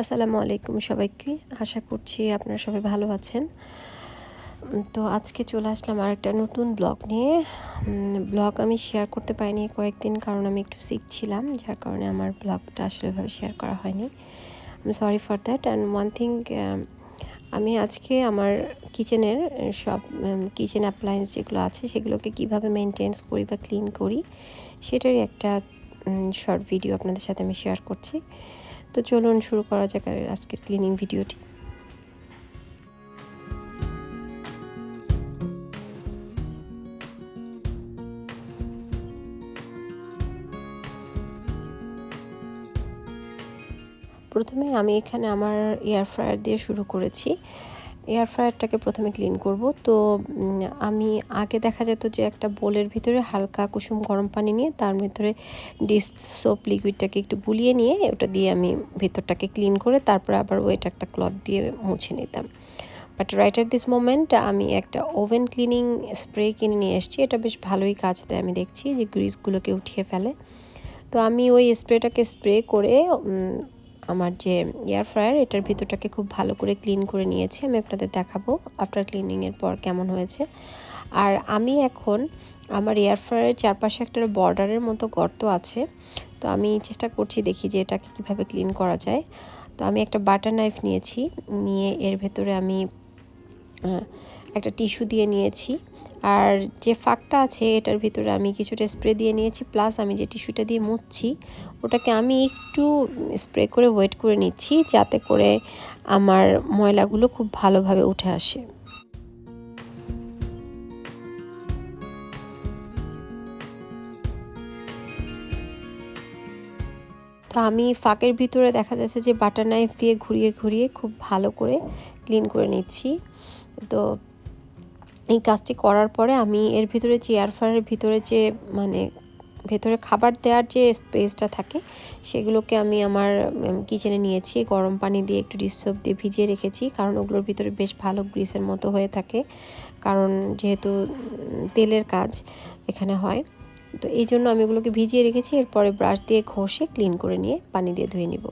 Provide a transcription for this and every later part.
আসসালামু আলাইকুম সবাইকে। আশা করছি আপনারা সবাই ভালো আছেন। তো আজকে চলে আসলাম আর একটা নতুন ব্লগ নিয়ে। ব্লগ আমি শেয়ার করতে পারিনি কয়েকদিন, কারণ আমি একটু সিক ছিলাম, যার কারণে আমার ব্লগটা আসলে এভাবে শেয়ার করা হয়নি। আমি sorry for that and one thing আমি আজকে আমার কিচেনের সব কিচেন অ্যাপ্লায়েন্স যেগুলো আছে, সেগুলোকে কীভাবে মেনটেন্স করি বা ক্লিন করি, সেটারই একটা শর্ট ভিডিও আপনাদের সাথে আমি শেয়ার করছি। তো চলুন শুরু করা যাক আজকের ক্লিনিং ভিডিওটি। প্রথমে আমি এখানে আমার এয়ার ফ্রায়ার দিয়ে শুরু করেছি। এয়ার ফ্রায়ারটাকে প্রথমে ক্লিন করব। তো আমি আগে দেখা যেত যে একটা বোলের ভিতরে হালকা কুসুম গরম পানি নিয়ে তার ভিতরে ডিস সোপ লিকুইডটাকে একটু বুলিয়ে নিয়ে ওটা দিয়ে আমি ভেতরটাকে ক্লিন করে তারপর আবার ওইটা একটা ক্লথ দিয়ে মুছে নিতাম। But right at this moment আমি একটা ওভেন ক্লিনিং স্প্রে কিনে নিয়ে এসেছি। এটা বেশ ভালোই কাজ দেয় আমি দেখছি যে গ্রিসগুলোকে উঠিয়ে ফেলে। তো আমি ওই স্প্রেটাকে স্প্রে করে আমার যে এয়ার ফ্রায়ার এটার ভিতরটাকে খুব ভালো করে ক্লিন করে নিয়েছি। আমি আপনাদের দেখাবো আফটার ক্লিনিংয়ের পর কেমন হয়েছে। আর আমি এখন আমার এয়ার ফ্রায়ারের চারপাশে একটা বর্ডারের মতো গর্ত আছে। তো আমি চেষ্টা করছি দেখি যে এটাকে কীভাবে ক্লিন করা যায়। তো আমি একটা বাটার নাইফ নিয়েছি। নিয়ে এর ভেতরে আমি একটা টিস্যু দিয়ে নিয়েছি। আর যে ফাঁকটা আছে এটার ভিতরে আমি কিছুটা স্প্রে দিয়ে নিয়েছি প্লাস আমি যে টিস্যুটা দিয়ে মুছছি, ওটাকে আমি একটু স্প্রে করে ওয়েট করে নিচ্ছি, যাতে করে আমার ময়লাগুলো খুব ভালোভাবে উঠে আসে। তো আমি ফাঁকের ভিতরে দেখা যাচ্ছে যে বাটার নাইফ দিয়ে ঘুরিয়ে ঘুরিয়ে খুব ভালো করে ক্লিন করে নিচ্ছি। তো এই কাজটি করার পরে আমি এর ভিতরে যে এয়ার ফ্রায়ারের ভিতরে যে মানে ভেতরে খাবার দেওয়ার যে স্পেসটা থাকে, সেগুলোকে আমি আমার কিচেনে নিয়েছি। গরম পানি দিয়ে একটু ডিসোপ দিয়ে ভিজিয়ে রেখেছি, কারণ ওগুলোর ভিতরে বেশ ভালো গ্রিসের মতো হয়ে থাকে। কারণ যেহেতু তেলের কাজ এখানে হয়। তো এই জন্য আমি ওগুলোকে ভিজিয়ে রেখেছি, এরপরে ব্রাশ দিয়ে ঘষে ক্লিন করে নিয়ে পানি দিয়ে ধুয়ে নিব।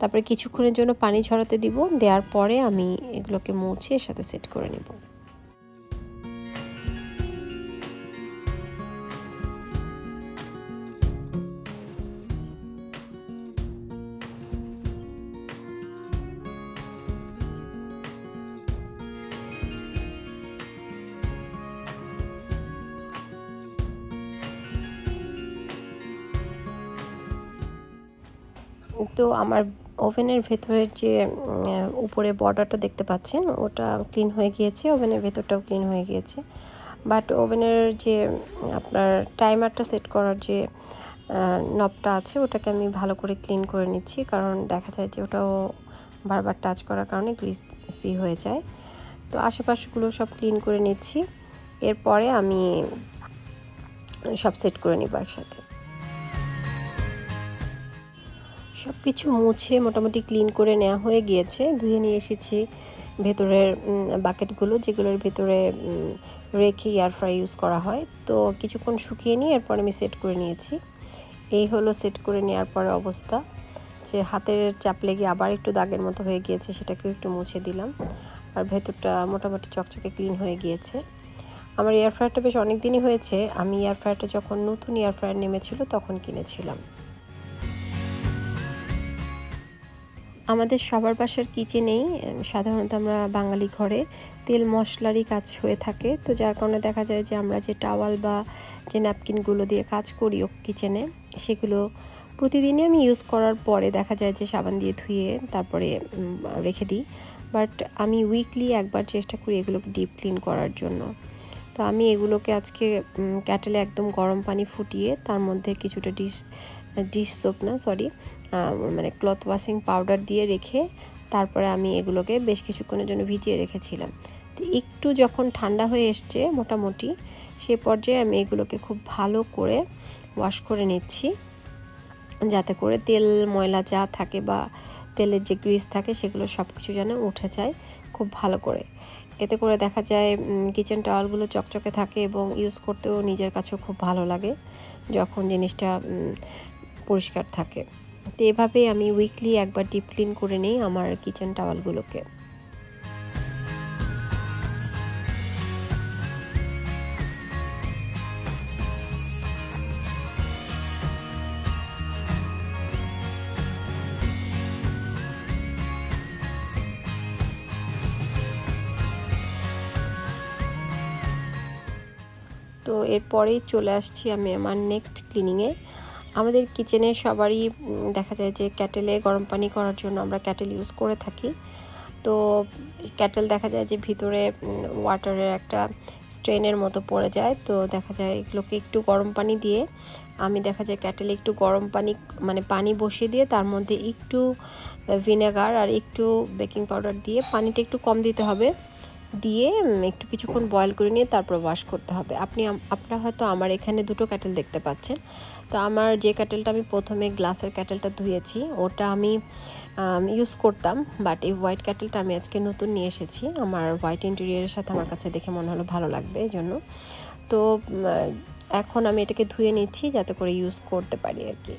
তারপরে কিছুক্ষণের জন্য পানি ঝরাতে দিব, দেওয়ার পরে আমি এগুলোকে মুছে এর সাথে সেট করে নেব। তো আমার ওভেনের ভেতরের যে উপরে বর্ডারটা দেখতে পাচ্ছেন, ওটা ক্লিন হয়ে গিয়েছে, ওভেনের ভেতরটাও ক্লিন হয়ে গিয়েছে। বাট ওভেনের যে, আপনার টাইমারটা সেট করার যে নবটা আছে, ওটাকে আমি ভালো করে ক্লিন করে নিচ্ছি, কারণ দেখা যায় যে ওটাও বারবার টাচ করার কারণে গ্রিসি হয়ে যায়। তো আশেপাশগুলো সব ক্লিন করে নিচ্ছি, এরপরে আমি সব সেট করে নিব একসাথে। সব কিছু মুছে মোটামুটি ক্লিন করে নেওয়া হয়ে গিয়েছে। ধুয়ে নিয়ে এসেছি ভেতরের বাকেটগুলো যেগুলোর ভেতরে রেখে এয়ার ফ্রাই ইউজ করা হয়। তো কিছুক্ষণ শুকিয়ে নিয়ে এরপর আমি সেট করে নিয়েছি। এই হলো সেট করে নেওয়ার পরে অবস্থা। যে হাতের চাপ লেগে আবার একটু দাগের মতো হয়ে গিয়েছে, সেটাকেও একটু মুছে দিলাম। আর ভেতরটা মোটামুটি চকচকে ক্লিন হয়ে গিয়েছে। আমার এয়ার ফ্রায়ারটা বেশ অনেক দিনই হয়েছে। আমি এয়ার ফ্রায়ারটা যখন নতুন এয়ার ফ্রায়ার নেমেছিল, তখন কিনেছিলাম। আমাদের সবার বাসার কিচেনেই সাধারণত আমরা বাঙালি ঘরে তেল মশলারই কাজ হয়ে থাকে। তো যার কারণে দেখা যায় যে আমরা যে টাওয়াল বা যে ন্যাপকিনগুলো দিয়ে কাজ করি ও কিচেনে সেগুলো প্রতিদিনই আমি ইউজ করার পরে দেখা যায় যে সাবান দিয়ে ধুয়ে তারপরে রেখে দিই। বাট আমি উইকলি একবার চেষ্টা করি এগুলোকে ডিপ ক্লিন করার জন্য। তো আমি এগুলোকে আজকে ক্যাটেলে একদম গরম পানি ফুটিয়ে তার মধ্যে কিছুটা ডিশ ডিশ সোপ না সরি মানে ক্লথ ওয়াশিং পাউডার দিয়ে রেখে তারপরে আমি এগুলোকে বেশ কিছুক্ষণের জন্য ভিজিয়ে রেখেছিলাম। তো একটু যখন ঠান্ডা হয়ে এসছে মোটামুটি, সে পর্যায়ে আমি এগুলোকে খুব ভালো করে ওয়াশ করে নিচ্ছি। যাতে করে তেল, ময়লা যা থাকে বা তেলের যে গ্রিস থাকে সেগুলো সব কিছু যেন উঠে যায় খুব ভালো করে। এতে করে দেখা যায় কিচেন টাওয়ালগুলো চকচকে থাকে এবং ইউজ করতেও নিজের কাছেও খুব ভালো লাগে। যখন জিনিসটা পরিষ্কার থাকে। তো এভাবে আমি উইকলি একবার ডিপ ক্লিন করে নিই আমার কিচেন টাওয়ালগুলোকে তো এরপরেই চলে আসছি আমি আমার নেক্সট ক্লিনিংয়ে আমাদের কিচেনে সবারই দেখা যায় যে ক্যাটেলে গরম পানি করার জন্য আমরা ক্যাটেল ইউজ করে থাকি। তো ক্যাটেল দেখা যায় যে ভিতরে ওয়াটারের একটা স্ট্রেনের মতো পড়ে যায়। তো দেখা যায় এগুলোকে একটু গরম পানি দিয়ে, আমি দেখা যায় ক্যাটেলে একটু গরম পানি মানে পানি বসিয়ে দিয়ে তার মধ্যে একটু ভিনেগার আর একটু বেকিং পাউডার দিয়ে পানিটা একটু কম দিতে হবে। দিয়ে একটু কিছুক্ষণ বয়েল করে নিয়ে তারপর ওয়াশ করতে হবে। আপনি আপনারা হয়তো আমার এখানে দুটো ক্যাটেল দেখতে পাচ্ছেন। তো আমার যে ক্যাটেলটা আমি প্রথমে গ্লাসের ক্যাটেলটা ধুয়েছি, ওটা আমি ইউজ করতাম বাট এই হোয়াইট ক্যাটেলটা আমি আজকে নতুন নিয়ে এসেছি। আমার হোয়াইট ইন্টেরিয়ারের সাথে আমার কাছে দেখে মনে হলো ভালো লাগবে এই জন্য। তো এখন আমি এটাকে ধুয়ে নিচ্ছি যাতে করে ইউজ করতে পারি আর কি।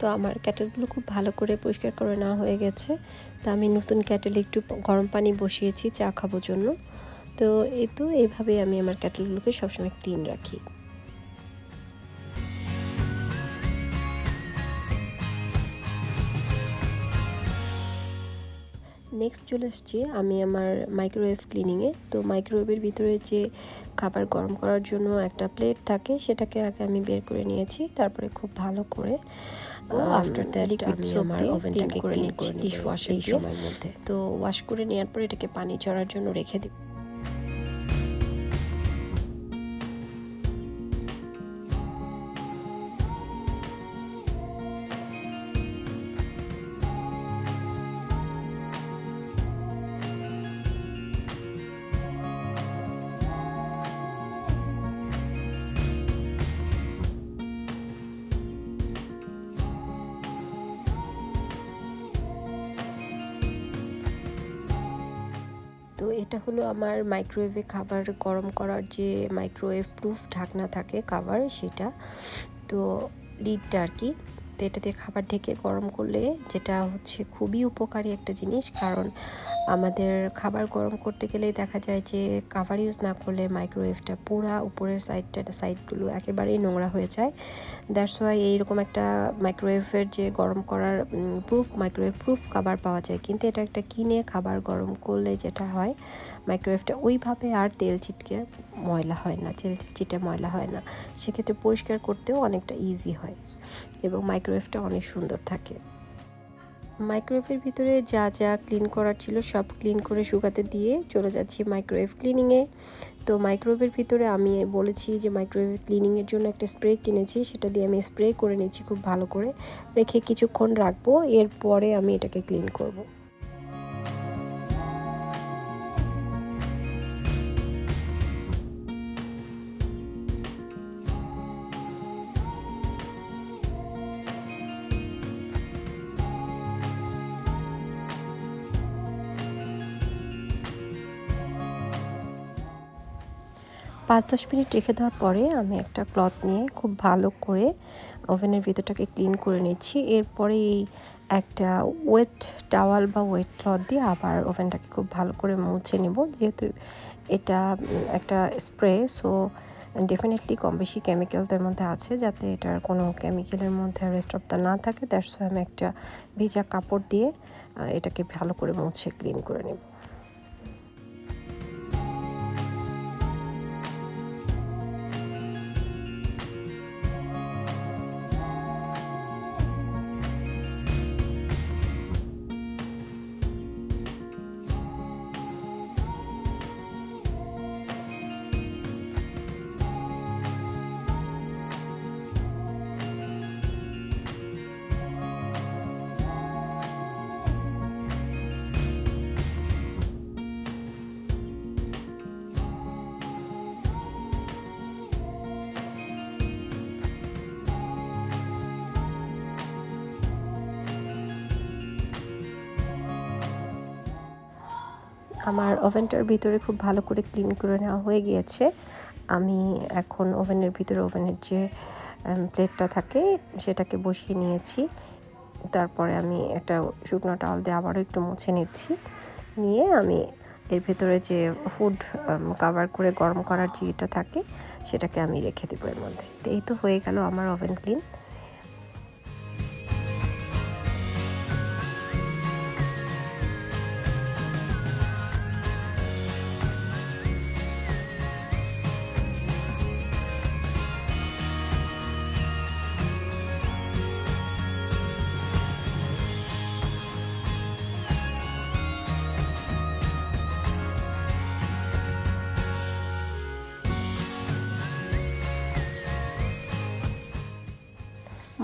তো আমার ক্যাটেলগুলো খুব ভালো করে পরিষ্কার করে নেওয়া হয়ে গেছে। তো আমি নতুন ক্যাটেলে একটু গরম পানি বসিয়েছি, চা খাবোর জন্য। তো এই তো এইভাবে আমি আমার ক্যাটেলগুলোকে সবসময় ক্লিন রাখি। নেক্সট চলে আসছি আমি আমার মাইক্রোওয়েভ ক্লিনিংয়ে তো মাইক্রোওয়েভের ভিতরে যে খাবার গরম করার জন্য একটা প্লেট থাকে সেটাকে আগে আমি বের করে নিয়েছি তারপরে খুব ভালো করে আফটার দ্যাট আমি আমার ওভেনটাকে করে নিচ্ছি ডিশ ওয়াশের সময়ের মধ্যে। তো ওয়াশ করে নেওয়ার পর এটাকে পানি চড়ার জন্য রেখে দিই এটা হলো আমার মাইক্রোওয়েভে খাবার গরম করার যে মাইক্রোওয়েভ প্রুফ ঢাকনা থাকে খাবার সেটা। তো লিডটা আর কি, তো এটাতে খাবার ঢেকে গরম করলে যেটা হচ্ছে খুবই উপকারী একটা জিনিস। কারণ আমাদের খাবার গরম করতে গেলেই দেখা যায় যে কাভার ইউজ না করলে মাইক্রোওয়েভটা পুরা উপরের সাইডটা সাইডগুলো একেবারেই নোংরা হয়ে যায়। দ্যাটস ওয়াই এইরকম একটা মাইক্রোওয়েভের যে গরম করার প্রুফ মাইক্রোওয়েভ প্রুফ খাবার পাওয়া যায়। কিন্তু এটা একটা কিনে খাবার গরম করলে যেটা হয় মাইক্রোওয়েভটা ওইভাবে আর তেল চিটকে ময়লা হয় না, তেল চিটে ময়লা হয় না। সেক্ষেত্রে পরিষ্কার করতেও অনেকটা ইজি হয় এবং মাইক্রোওয়েভটা অনেক সুন্দর থাকে। মাইক্রোওয়েভের ভিতরে যা যা ক্লিন করার ছিল সব ক্লিন করে শুকাতে দিয়ে চলে যাচ্ছি মাইক্রোওয়েভ ক্লিনিংয়ে। তো মাইক্রোওয়েভের ভিতরে আমি বলেছি যে মাইক্রোওয়েভ ক্লিনিংয়ের জন্য একটা স্প্রে কিনেছি, সেটা দিয়ে আমি স্প্রে করে নিচ্ছি খুব ভালো করে। রেখে কিছুক্ষণ রাখব, এরপরে আমি এটাকে ক্লিন করব। পাঁচ দশ মিনিট রেখে দেওয়ার পরে আমি একটা ক্লথ নিয়ে খুব ভালো করে ওভেনের ভিতরটাকে ক্লিন করে নিচ্ছি। এরপরে এই একটা ওয়েট টাওয়াল বা ওয়েট ক্লথ দিয়ে আবার ওভেনটাকে খুব ভালো করে মুছে নেব। যেহেতু এটা একটা স্প্রে, সো ডেফিনেটলি কম বেশি কেমিক্যাল তার মধ্যে আছে যাতে এটার কোনো কেমিক্যালের মধ্যে রেস্ট অফ না থাকে। দ্যাটস আমি একটা ভিজা কাপড় দিয়ে এটাকে ভালো করে মুছে ক্লিন করে নেব। আমার ওভেনটার ভিতরে খুব ভালো করে ক্লিন করে নেওয়া হয়ে গিয়েছে। আমি এখন ওভেনের ভিতরে ওভেনের যে প্লেটটা থাকে সেটাকে বসিয়ে নিয়েছি। তারপরে আমি একটা শুকনো টাওয়াল দিয়ে আবারও একটু মুছে নিচ্ছি। নিয়ে আমি এর ভেতরে যে ফুড কাভার করে গরম করার যেটা থাকে সেটাকে আমি রেখে দেবো এর মধ্যে। তো এই তো হয়ে গেল আমার ওভেন ক্লিন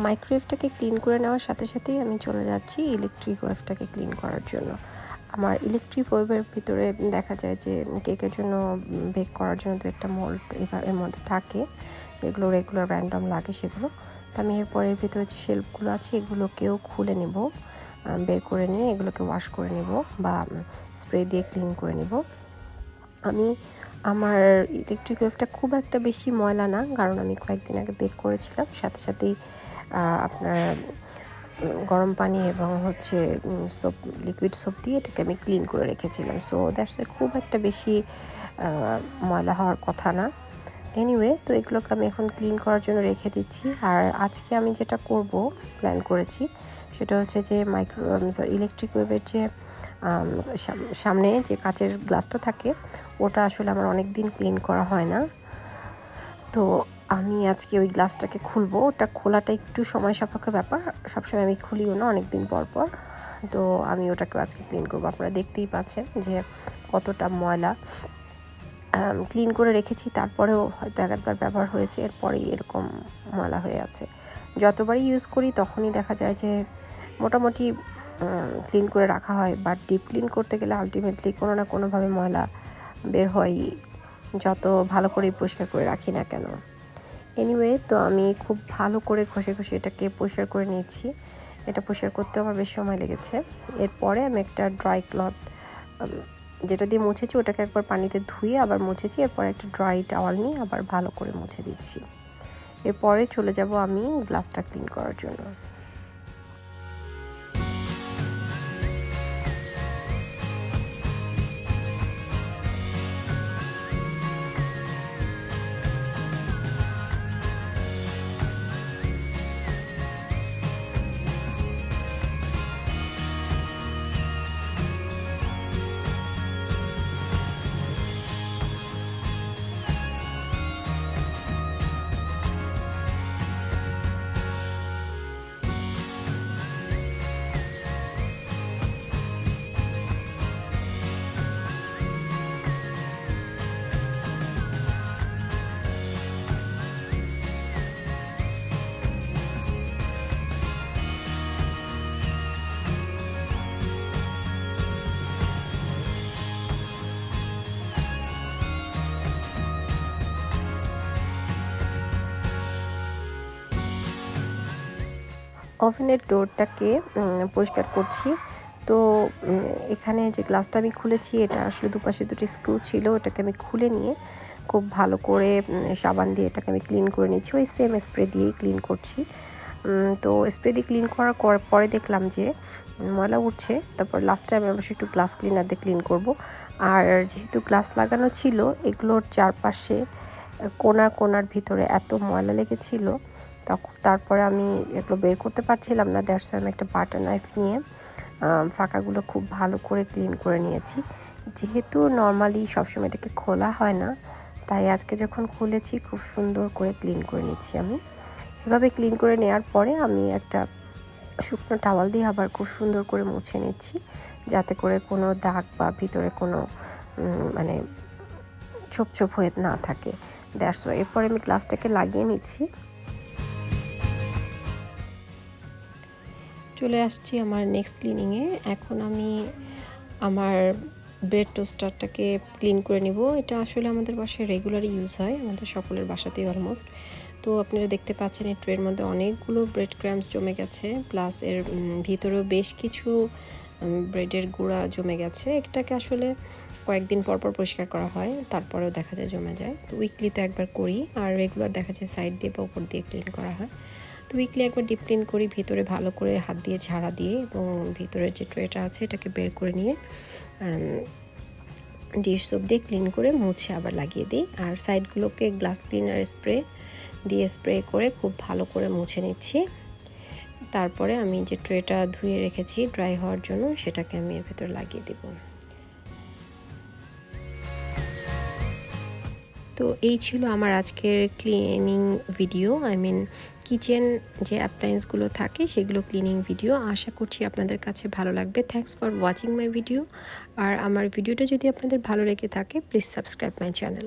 মাইক্রোওয়েভটাকে ক্লিন করে নেওয়ার সাথে সাথেই আমি চলে যাচ্ছি ইলেকট্রিক ওয়েভটাকে ক্লিন করার জন্য। আমার ইলেকট্রিক ওয়েভের ভিতরে দেখা যায় যে কেকের জন্য বেক করার জন্য দু একটা মোল্ড এর মধ্যে থাকে। এগুলো রেগুলার র্যান্ডম লাগে সেগুলো। তো আমি এরপর এর ভিতরে যে শেল্পগুলো আছে এগুলোকেও খুলে নেব বের করে নিয়ে এগুলোকে ওয়াশ করে নেব বা স্প্রে দিয়ে ক্লিন করে নেব। আমি আমার ইলেকট্রিক ওয়েভটা খুব একটা বেশি ময়লা না, কারণ আমি কয়েকদিন আগে বেক করেছিলাম। সাথে সাথেই আপনার গরম পানি এবং হচ্ছে সোপ লিকুইড সোপ দিয়ে এটাকে আমি ক্লিন করে রেখেছিলাম। সো দ্যাটস খুব একটা বেশি ময়লা হওয়ার কথা না। এনিওয়ে তো এগুলোকে আমি এখন ক্লিন করার জন্য রেখে দিচ্ছি। আর আজকে আমি যেটা করব প্ল্যান করেছি, সেটা হচ্ছে যে মাইক্রো সরি ইলেকট্রিক ওয়েভের যে সামনে যে কাচের গ্লাসটা থাকে, ওটা আসলে আমার অনেক দিন ক্লিন করা হয় না। তো আমি আজকে ওই গ্লাসটাকে খুলবো। ওটা খোলাটা একটু সময় সাপেক্ষ ব্যাপার। সবসময় আমি খুলিও না অনেক দিন পর পর। তো আমি ওটাকে আজকে ক্লিন করব। আপনারা দেখতেই পাচ্ছেন যে কতটা ময়লা ক্লিন করে রেখেছি। তারপরেও হয়তো এক একবার ব্যবহার হয়েছে। এরপরেই এরকম ময়লা হয়ে আছে। যতবারই ইউজ করি, তখনই দেখা যায় যে মোটামুটি ক্লিন করে রাখা হয় বাট ডিপ ক্লিন করতে গেলে আলটিমেটলি কোনো না কোনোভাবে ময়লা বের হয়ই যত ভালো করে পরিষ্কার করে রাখি না কেন। এনিওয়ে তো আমি খুব ভালো করে ঘষে ঘষে এটাকে পরিষ্কার করে নিয়েছি। এটা পরিষ্কার করতে আমার বেশ সময় লেগেছে। এরপরে আমি একটা ড্রাই ক্লথ যেটা দিয়ে মুছেছি ওটাকে একবার পানিতে ধুয়ে আবার মুছেছি, এরপরে একটা ড্রাই টাওয়াল নিয়ে আবার ভালো করে মুছে দিচ্ছি। এরপরে চলে যাব আমি গ্লাসটা ক্লিন করার জন্য। ওভেনের ডোরটাকে পরিষ্কার করছি। তো এখানে যে গ্লাসটা আমি খুলেছি, এটা আসলে দুপাশে দুটো স্ক্রু ছিল, ওটাকে আমি খুলে নিয়ে খুব ভালো করে সাবান দিয়ে এটাকে আমি ক্লিন করে নিচ্ছি ওই সেম স্প্রে দিয়েই ক্লিন করছি। তো স্প্রে দিয়ে ক্লিন করার পরে দেখলাম যে, ময়লা উঠছে, তারপর লাস্টে আমি অবশ্যই একটু গ্লাস ক্লিনার দিয়ে ক্লিন করব। আর যেহেতু গ্লাস লাগানো ছিল, এগুলোর চারপাশে, কোনা কোনার ভিতরে এত ময়লা লেগেছিলো তখন তারপরে আমি এগুলো বের করতে পারছিলাম না দ্যাটস আমি একটা বাটার নাইফ নিয়ে ফাঁকাগুলো খুব ভালো করে ক্লিন করে নিয়েছি। যেহেতু নর্মালি সবসময় এটাকে খোলা হয় না, তাই আজকে যখন খুলেছি খুব সুন্দর করে ক্লিন করে নিচ্ছি আমি। এভাবে ক্লিন করে নেওয়ার পরে আমি একটা শুকনো টাওয়াল দিয়ে আবার খুব সুন্দর করে মুছে নিচ্ছি, যাতে করে কোনো দাগ বা ভিতরে কোনো মানে ছোপ ছোপ হয়ে না থাকে। দ্যাটস এরপরে আমি গ্লাসটাকে লাগিয়ে নিচ্ছি। চলে আসছি আমার নেক্সট ক্লিনিংয়ে এখন আমি আমার ব্রেড টোস্টারটাকে ক্লিন করে নিব। এটা আসলে আমাদের বাসায় রেগুলারই ইউজ হয়, আমাদের সকলের বাসাতেই অলমোস্ট তো আপনারা দেখতে পাচ্ছেন, এই ট্রের মধ্যে অনেকগুলো ব্রেড ক্র্যাম্পস জমে গেছে প্লাস এর ভিতরেও বেশ কিছু ব্রেডের গুঁড়া জমে গেছে। এটাকে আসলে কয়েকদিন পর পর পরিষ্কার করা হয়, তারপরেও দেখা যায় জমে যায়। তো উইকলি তো একবার করি, আর রেগুলার দেখা যায় সাইড দিয়ে বা উপর দিয়ে ক্লিন করা হয়। তো উইকলি একবার ডিপ ক্লিন করি, ভিতরে ভালো করে হাত দিয়ে ঝাড়া দিয়ে এবং ভিতরের যে ট্রেটা আছে এটাকে বের করে নিয়ে ডিশ সোপ দিয়ে ক্লিন করে মুছে আবার লাগিয়ে দিই। আর সাইডগুলোকে গ্লাস ক্লিনার স্প্রে দিয়ে স্প্রে করে খুব ভালো করে মুছে নিচ্ছি। তারপরে আমি যে ট্রেটা ধুয়ে রেখেছি ড্রাই হওয়ার জন্য সেটাকে আমি এর ভেতর লাগিয়ে দেব। তো এই ছিল আমার আজকের cleaning video I mean kitchen যে অ্যাপ্লায়েন্সগুলো থাকে, সেগুলো ক্লিনিং ভিডিও আশা করছি আপনাদের কাছে ভালো লাগবে। Thanks for watching my video আর আমার ভিডিওটা যদি আপনাদের ভালো লেগে থাকে প্লিজ সাবস্ক্রাইব মাই চ্যানেল